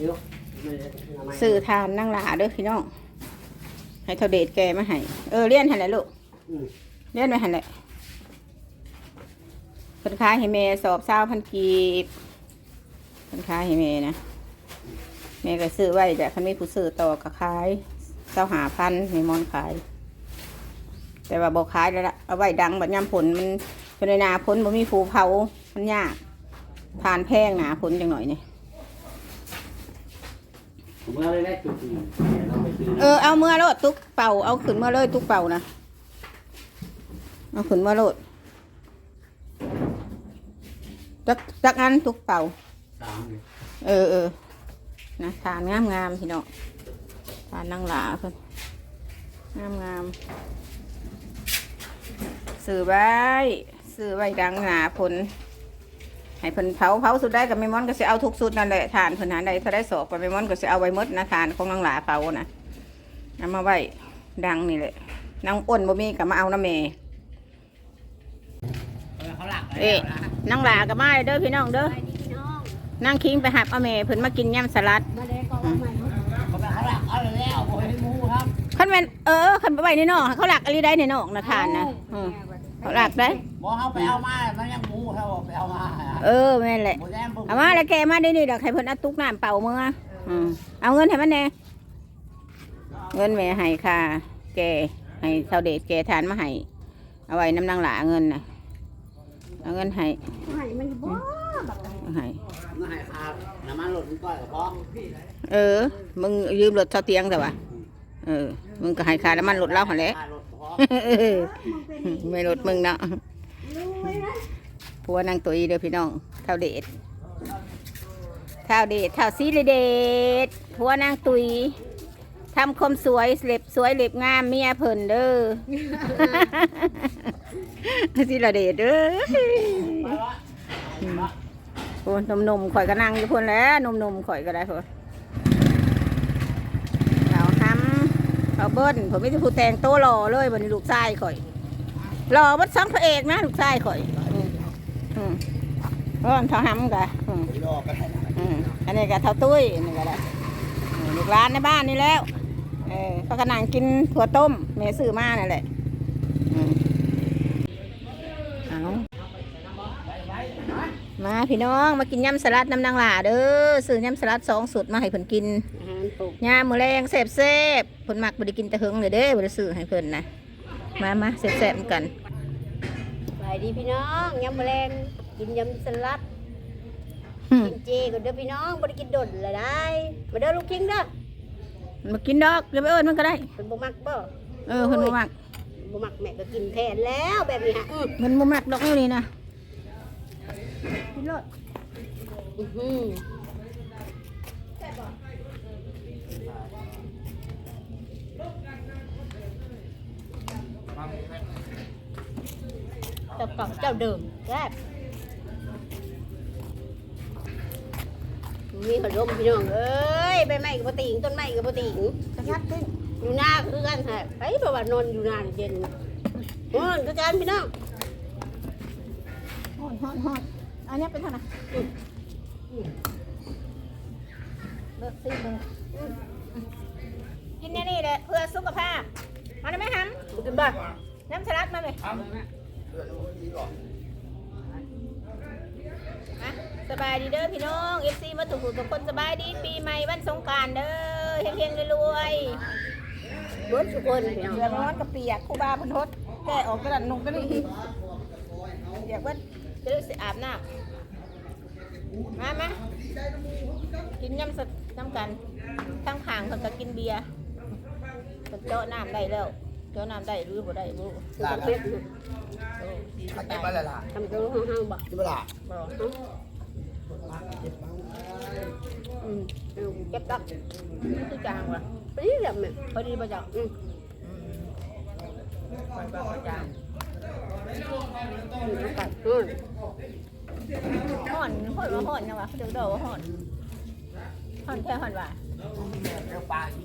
เดี๋ยวมันสื่อทานนั่งหลาเด้อพี่น้องให้เทาเดชแกมาให้เออเลี้ยนหันแหละลูกอืมเลี้ยนไว้หันแหละเพิ่นขายให้แม่สอบเศร้าพันกีบเพิ่นขายให้แม่นะแม่ก็ซื้อไว้แต่คันมีผู้ซื้อต่อก็ขายเศร้าหาพันในมอนขาย แต่ว่าบอกขายแล้วละเอาไว้ดังบัดยามผลมันเป็นในนาผลบ่มีผูเผามันยากทานแพงหนาผลจังหน่อยนี่ผมว่า เลยได้จุดนี้เดี๋ยวเราไปซื้อเออเอาเมื่อโลดตุกเป่าเอาขึ้นเมื่อเลยตุกเป่านะเอาขึ้นเมื่อโลดจักจักอันตุกเป่า สามเลยเออเออนะทานงามงามๆพี่น้องทานนั่งหลาเพิ่นงามงามๆสื่อไว้สื่อไว้ดังหนาผล ให้เพิ่นเผาเผาสุดได้กับแม่มอนก็สิเอาทุกสุดนั่นแหละทานเพิ่นหาได้ถ้าได้สอบกับแม่มอนก็สิเอาไว้หมดนะทานของนางหลาเผานะนำมาไว้ดังนี่แหละนางอ้นบ่มีก็มาเอาน้ำเมเขาหลักเอ๊ะนางหลาก็มาเด้อพี่น้องเด้อไปดีพี่น้องนางคิงไปหับเอาเมเพิ่นมากินยำสลัดมาเลยก็ว่าใหม่เขาแบบเขาหลักเอาเลยแล้วบอกให้มูครับคันแม่นเออคันไปไว้ในนอกเขาหลักอะไรได้ในนอกนะทานนะเออเขาหลักได้บอกเขาไปเอามามันยังมู เขาบอกไปเอามาเออแม่นแหละหมดแดงเอามาแล้วแกมาได้นี่ดอกให้เพิ่นเอาตุกน้ำเป่ามืออืมเอาเงินให้มันแน่เงินแม่ให้ค่ะ แกให้เท่าเดชแกทานมาให้เอาไว้น้ำนางหลาเงินนะเอาเงินให้ใหม่มันบ่บักเอาให้น้ำหายคาน้ำมันหล่นก้อยกับพ่อเออ มึงยืมรถเช่าเตียงแต่ว่าเออ มึงก็ให้ค่าแล้วมันรถเล่าหันแหละ ค่ารถพ่อ เออไม่รถมึงเนาะรู้ไว้นะ ผัวนางตุยเด้อพี่น้องเท่าเดชเท่าเดชเท่าซีเรเดชผัวนางตุยทำคมสวยเล็บสวยเล็บงามเมียเพิ่นเด้อซีเรเดชเด้อโอ้นมนมข่อยก็นั่งอยู่พุ่นแล้วนุ่มข่อยก็ได้พุ่นเอาทำเอาเบิ้ลผมไม่ได้พูดแต่งโตวหล่อเลยวันนี้ลูกชายข่อยหล่อบัดสองพระเอกนะลูกชายข่อย อืมเออเท่าห้ำกะอืมรอกันให้อืมอันนี้กะเท่าตุ้ยอันนี่ก็ได้อืมลูกร้านในบ้านนี่แล้ว เออเขากำลังกินถั่วต้มเมซื้อมานั่นแหละอืมเอามาพี่น้องมากินยำสลัดน้ำนางหลาเด้อซื้อยำสลัดสองสุดมาให้เพิ่นกินอาหารปลูกยามมื้อแรงแซ่บๆเพิ่นมักบ่ได้กินแต่เฮิงเลยเด้บ่ได้ซื้อให้เพิ่นนะมามาแซ่บๆกัน ไปดีพี่น้องยำแมลงกินยำสลัดอืมกินเจก็เด้อพี่น้องบ่ได้กินดนเลยได้มาเด้อลูกคิงเด้อมากินดอกเดี๋ยวไปเอิ้นมันก็ได้เพิ่นบ่มักบ่เออเพิ่นบ่มักบ่มักแม่ก็กินแทนแล้วแบบนี้ฮะอื้อมันบ่มักดอกแนวนี้นะกินรสอื้อหือเจ้าเก่าเจ้าเดิมแซ่บมีขนมพี่น้องเอ้ยใบไม้กับปติงต้นไม้กับปติงกระชัดขึ้นอยู่หน้าคือกันฮะไปบอกว่านอนอยู่หน้าเย็นนอนคือกันพี่น้องฮอนฮอนฮอนอันนี้เป็นเท่าไหร่เลิกซิเลยกินแน่นี่แหละเพื่อสุขภาพมาได้ไหมฮัมกินบ้าน้ำสลัดมาไหม มาสบายดีเด้อพี่น้องเอฟซีมาถูกทุกคนสบายดีปีใหม่วันสงกรารเด้อเฮงๆรวยเบิดทุกคนพี่น้องๆเดือดร้อนกระเปียกครูบาเพันทดแกออกกระดันนุ่งก็ได้อยากว่าจะได้สิอาบน้ำมามากินยำสดน้ำกันทั้งขางเพิ่นก็กินเบียร์เพิ่นเจาะน้ำได้แล้ว เจาะน้ำได้หรือบ่ได้บ่รู้คือต้องเพ็ดโอ้สี่สิขับดแปเจ็บดอะไรล่ะทำตัวห้างๆบ่ที่เวลาบ่อืมเอาเก็บตักนี่คือจางว่ะไปนี่แหละแม่พอดีป่ะจ๊ะอืมมันก็จางอืมเอากัดอืมห่อนห่อนว่าห่อนนะวะเดี๋ยวเดี๋ยวว่าห่อนห่อนแค่ห่อนว่าเรื่องปลาไม่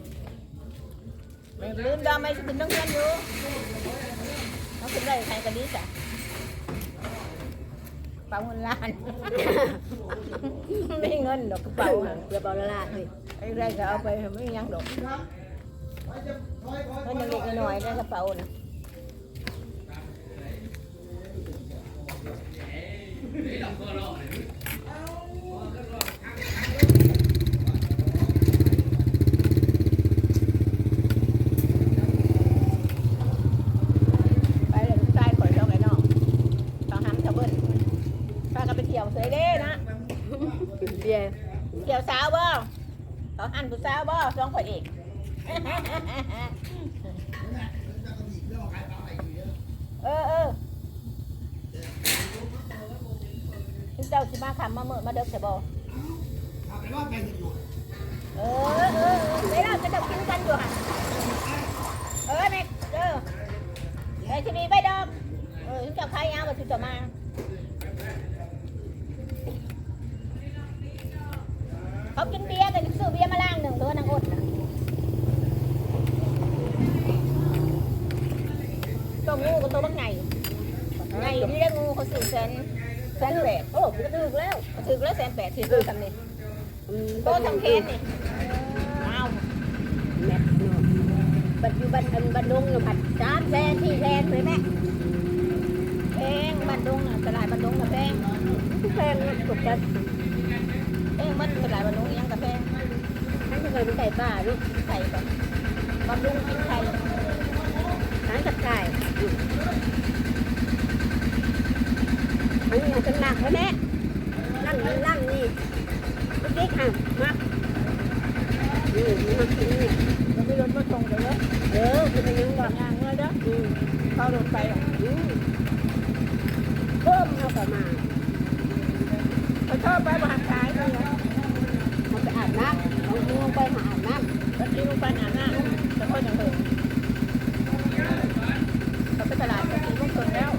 ลืมดาไม่ขึ้นต้องเรียนอยู่เอาขึ้นได้ใครก็ดีจ้ะเป๋าเงินล้าน ไม่เงินดอกกระเป๋าอะเดี๋ยวเบาละลาเลยไอ้ไรก็เอาไปไม่ยังดอกเงินเล็กน้อยๆในกระเป๋านะไปเลยลูกชายขอยเจ้าไอ้น้องต้องห้ามชาวเบิ้ลพากันไปเที่ยวเสยเด้นะ เียร์เกี่ยวสาวบ่เขาหันผู้สาวบ่สองข่อยเอกเออเออเจ้าสิมาคำมาเมื่อมาเด็กแต่บ่เออเออเออเดี๋ยวเราจะต้องกินกันอยู่หันเออแม่เออไอ้ที่นี่ไปดอกเออถึงเจ้าใครเอามาถึงจะมากินเบียร์กันซื้อเบียร์มาล่างหนึ่งตัวนางอดนะตัวงูกับตัวบักไงไงนี่ได้งูเขาซื้อแสน แสนแปดโอ้ก็ถือแล้วถือแล้วแสนแปดถือตัวทำนี่อืมโตทำเคนนี่อ้าวแม่เนาะปัจจุบันอันบันดงอยู่ผัดสามแสนสี่แสนเลยแม่แพงบ้านดงน่ะตลาดบ้านดงกับแพงแพงนะตกกันแพงมันตลาดบ้านดงยังกับแพงทั้งที่เคยเป็นไก่ป่าลูกไข่ก่อนบำรุงกินไข่ทั้งกับไก่ อันนี้ยังเป็นหนักแล้วแม่นั่งนี่นั่งนี่เด็กๆค่ะมาอืมมากินเนี่ยมันมีรถมาส่งเดี๋ยวเลยเออคือมันยังบแบอบกงานเงินเด้ออืมเข้ารถไปอะอืมเพิ่มเข้าไปมาเขาชอบไปบ้านขายเลยนะเอาไปอาบน้ำเอาลงไปหาอาบน้ตะกี้ลุงปันอาบน้ำแต่คนยังเหินเขาไปตลาดตะกี้ลุงเหินแล้ว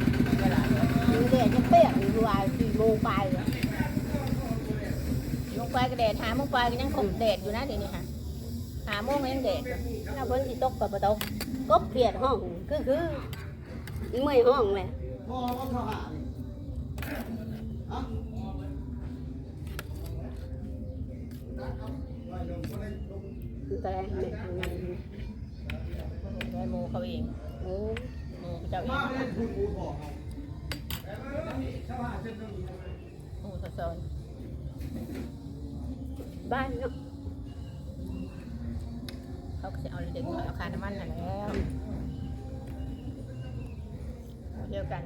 ตลาดำมีแดดจะเปรี้ยงอยู่ว่าสี่โมงไปเลย ลุงไป ก็แดดหาโมงไปก็ยังคงแดดอยู่นะเดี๋ยวนี้ค่ะหาโมงก็ยังแดดอยู่ถ้าเพิ่นสิตกกับบ่ตกกบเกลียดห้องคือคือเมื่อยห้องเลยพ่อก็เข้าหานี่เอ้าคือแต่แม่ทำงานได้โมเขาเองเออโมเขาเจ้าเองมาไม่ได้พูดพูดบอกเอาโมเขาซอย บ้านเนาะเขาก็จะเอาเด็กน้อยเอาคาน้ำมันนั่นแล้วเดียวกัน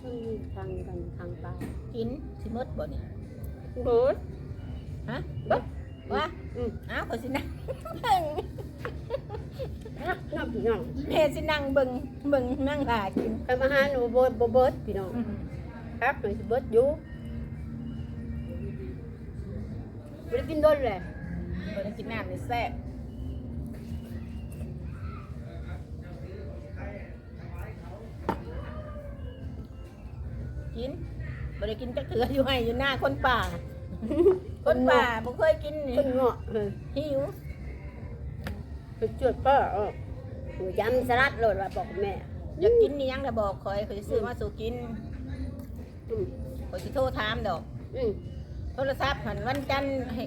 ซึ่งมีทางกันทางไปกินสิมดบ่นี่โอ้ยฮะบ่วะอืมอ้าวเขาสินั่งนักนักพี่น้องแม่สินั่งเบิ่งเบิ่งนั่งหากินทำอาหารหนูบ่บ่เบิดพี่น้องครับหนูสิเบิดอยู่ บ่ได้กินโดนเลยเปิดกินน้ำนี่แซ่บกินบ่ได้กินจักเถืออยู่ให้อยู่หน้าคนป่า คนป่าบ่เคยกินนี่คนเงาะเออหิวไปจวดป้าเออหนูยำสลัดโลดว่าบอกแม่อยากกินนี่ยังแต่บอกคอยเขาจะซื้อมาสู่กินอืมคอยสิโทรถามดอก อืมโทรศัพท์หันวันจันทร์ให้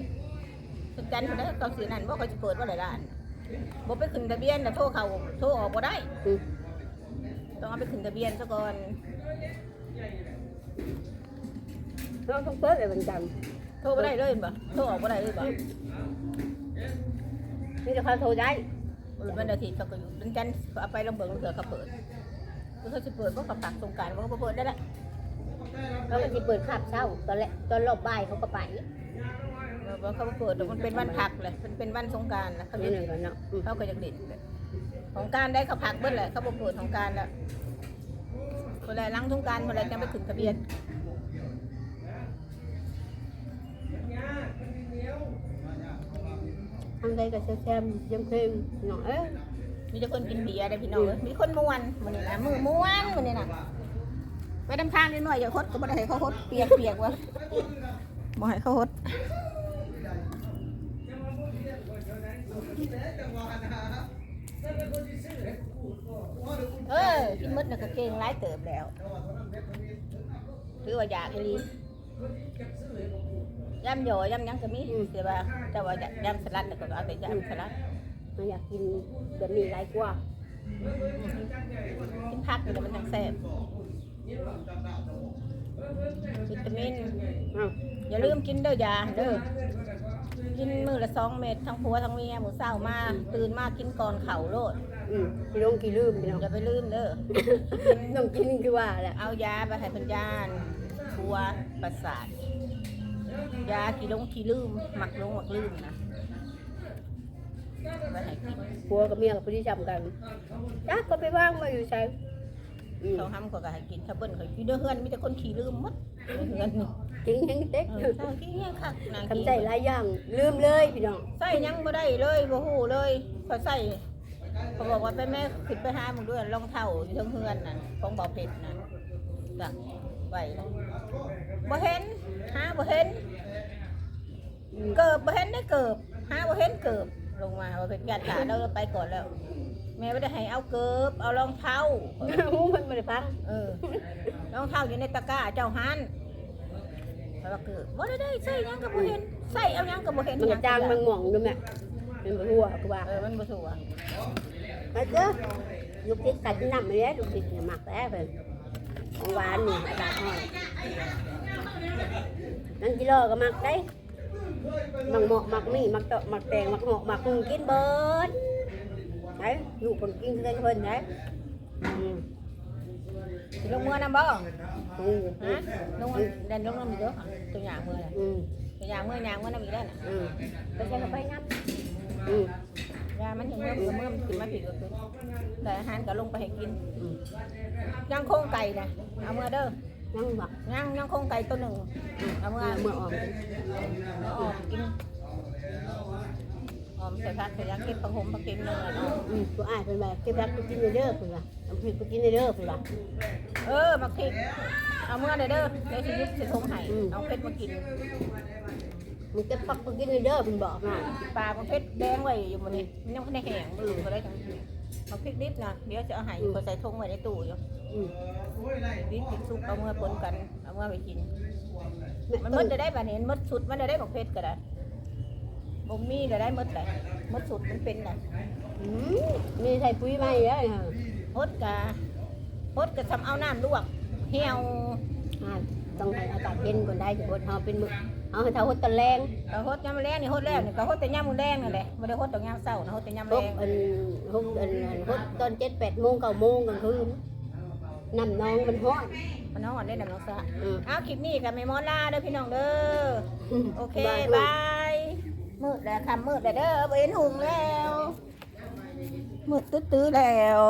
วันจันทร์เขาได้เขาสีนั่นว่าเขาจะเปิดว่าหลายร้านบ่ไปขึ้นทะเบียนแต่โทรเขาโทรออกบ่ได้ อืมต้องเอาไปขึ้นทะเบียนซะก่อนเราต้องเปิดเลยวันจันทร์โทรบ่ได้เลยบ่โทรออกบ่ได้เลยบ่นี่จะเขาโทรได้วันอาทิตย์เขาก็อยู่วันจันทร์เอาไปลำเบิงเถื่อเขาเปิดเขาจะเปิดเพราะเขาผักสงกรารว่าเขาเปิดได้ละ เขาก็จะเปิดคาบเช้าตอนแรกตอนรอบบ่ายเขาก็ไปว่าเขาเปิดแต่มันเป็นวันผักเลยมันเป็นวันสงกรารแล้วเขานี่เล่นหนึ่งกันเนาะอืมเขาก็จะเด่นเลยของกรารได้เขาผักเบิ้ลเลยเขาบอกเปิดของกรารแล้วเวลาล้างสงกรารเวลาจะไปขึ้นทะเบียนทางใดก็จะแซมยังเพลงหน่อยเอ้ยมีแต่คนกินเบียร์ได้พี่น้องเอ้ยมีคนม้วนมันนี่นะมือม้วนมันนี่นะ ไปดำทางนิดหน่อยอย่าคดก็บ่ได้ให้เขาคดเปียกเปียกวะบ่ให้เขาคดเออกินมดน่ะก็เก่งหลายเติบแล้วคือว่าอยากอีหลียำโยยำยังก็มีแต่ว่าแต่ว่ายำสลัดน่ะก็เอาแต่ยำสลัดมันอยากกินแบบนี้หลายกว่ากินผักนี่มันยังแซ่บ วิตามินอ้าวอย่าลืมกินเด้อยาเด้อกินมื้อละสองเม็ดทั้งผัวทั้งเมียหมูเศร้ามาตื่นมากินก่อนเข่าโลดอืมพี่ลงกี่ลืมพี่น้องอย่าไปลืมเด้อต้องกินคือว่าแหละเอายาไปให้เพันยานผัวประสาทยาขี้ลงขี้ลืมหมักลงหมักลืมนะไปให้กินผัวกับเมียกับพี่จำกันจ้าก็ไปว่างมาอยู่ใช่อืม เขาห้ำก็ให้กินถ้าเบิ้นเขากินเด้อเฮือนมีแต่คนขี้ลืมหมดเฮือนนี่จริงยังเด็กเออถ้าขี้เงี้ยคักนางทำใจหลายอย่างลืมเลยพี่น้องใส่หยังบ่ได้เลยบ่ฮู้เลยเขาใส่เขาบอกว่าไปแม่ขึ้นไปหามึงด้วยรองเท้าอยู่เทั้งเฮือนนั่นของบ่อเพชรนั่นจ้ะไว้นะบ่เห็นหาบ่เห็น เกิบบ่เห็นได้เกิบหาบ่เห็นเกิบ ลงมาว่าเป็นญาติขาเราไปก่อนแล้ว แม่ไม่ได้ให้เอาเกิบเอารองเท้าหูมันไม่ได้พังเออรองเท้าอยู่ในตะกร้าเจ้าหันแล้วก็เกิบบ่ได้ได้ใส่หยังก็บ่เห็นใส่เอาหยังก็บ่เห็นมันกระจางมันหม่องดูแม่เป็นบ่หัวก็ว่าเออมันบ่ถูกอะไปเด้อลูกติดกัดน้ำมาแล้วลูกติดหมักแล้วเพิ่นของหวานนี่อากาศร้อนนั่งกิโลก็มักได้ มักเหมาะมักมีมักเตาะมักแตงมักเหาะมักหุงกินเบิดได้ลูกคนกินเพิ่นเพิ่นได้อืมสิลงมือนํบ่อืมฮะลงมือเดินลงน้ำอีกเด้อตัวอย่างมือน่ะอืมตัวอย่างมือย่างมือน้ำอีกแล้วน่ะอืมไปใช้กับไปงับอืมยามันเห็นเมื่อเมื่อมันกินมาผิดก็คือแต่อาหารก็ลงไปให้กินอืมย่างโครงไก่น่ะเอามือเด้อ ยังบักย่างย่างโครงไก่ตัวหนึ่งเอามือเมื่อออมกินเอาออกกินหอมใส่ผักใส่ยางเก็บผักหอมผักเค็มเลยเนาะอืมตัวอ้ายเป็นแบบเก็บรักไปกินเด้อเพิ่นว่าเอาพริกไปกินเด้อเพิ่นว่าเออมาพริกเอามือเด้อเด้อเดี๋ยวสิยุบสิทงไห้อืมเอาเพชรมากินมันเก็บผักไปกินเด้อเพิ่นบอกมาปลามันเพชรแดงไว้อยู่มันนี่มันยังไม่ได้แห้งมันหลุดมาได้ทั้ง เอาพริกดิบนะเดี๋ยวจะเอาไห้ก็ใส่ทงไว้ในตู้อยู่อืมดิบพริกซุปเอามือปนกันเอามือไปกินแม่มันต้มดจะได้แบบนี้มดสุดมันจะได้บอกเพชรก็ได้บ่มีจะได้มดเลยมดสุดมันเป็นน่ะอืมมีใส่ปุ๋ยไหมเด้อฮะมดกะมดกะทำเอาน้ำลวกเหี่ยว อ่าต้องให้อากาศเย็นก่อนได้จะบ่เฮาเป็นมื้อ เอาให้เท่าฮดตะแรงกะฮดยามแรงนี่ฮดแล้วนี่กะฮดแต่ยามมื้อแรงนั่นแหละบ่ได้ฮดตอนยามเช้านะฮดแต่ยามฮแรดงอันฮดอันอันฮดตอน7 8โมง9โมงกลางคืนน้ำนองมันฮ้อนมันนอนได้น้ำน้องสะอืม เอาคลิปนี้กับแม่มอนลาเด้อพี่น้องเด้อโอเคบายบายมืดแล้วค่ำมืดแล้วเด้อบ่เห็นหุงแล้วมืดตื้อๆแล้ว